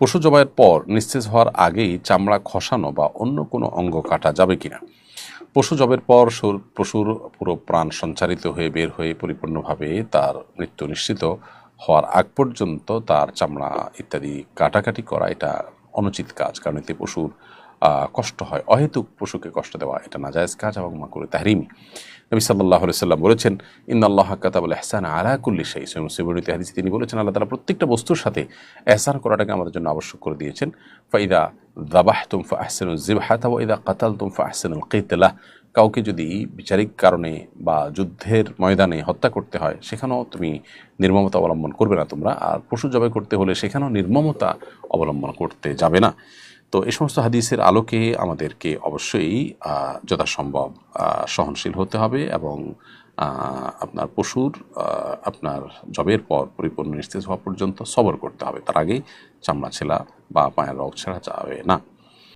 পশু জবাইয়ের পর নিস্তেজ হওয়ার আগেই চামড়া খসানো বা অন্য কোনো অঙ্গ কাটা যাবে কিনা? পশু জবের পর পশুর পুরো প্রাণ সঞ্চারিত হয়ে বের হয়ে পরিপূর্ণভাবে তার মৃত্যু নিশ্চিত হওয়ার আগ পর্যন্ত তার চামড়া ইত্যাদি কাটাকাটি করা এটা অনুচিত কাজ, কারণ এতে পশুর কষ্ট হয়। অহেতুক পশুকে কষ্ট দেওয়া এটা নাজায়েজ কাজ এবং মাকুরে তাহরিমি। নবী সাল্লাহ সাল্লাম বলেছেন ইন আল্লাহ কাতাবুল এহসান আলা কুল্লি সেই মুসিবরিতে হাদিসে তিনি বলেছেন, আল্লাহ তালা প্রত্যেকটা বস্তুর সাথে এহসান করাটাকে আমাদের জন্য আবশ্যক করে দিয়েছেন। ফাইদা দাবাহ তুম ফা আহসেনুল জিবহাতা ওইদা কাতাল। তুম ফা আহসেনুল কেতলাহ কাউকে যদি বিচারিক কারণে বা যুদ্ধের ময়দানে হত্যা করতে হয়, সেখানেও তুমি নির্মমতা অবলম্বন করবে না তোমরা। আর পশু জবাই করতে হলে সেখানেও নির্মমতা অবলম্বন করতে যাবে না। তো এই সমস্ত হাদিসের আলোকে আমাদেরকে অবশ্যই যথাসম্ভব সহনশীল হতে হবে এবং আপনার পশুর আপনার জবের পর পরিপূর্ণ নিস্তেজ হওয়া পর্যন্ত সবর করতে হবে। তার আগেই চামড়া ছেলা বা পায়ের রগ ছেঁড়া যাবে না।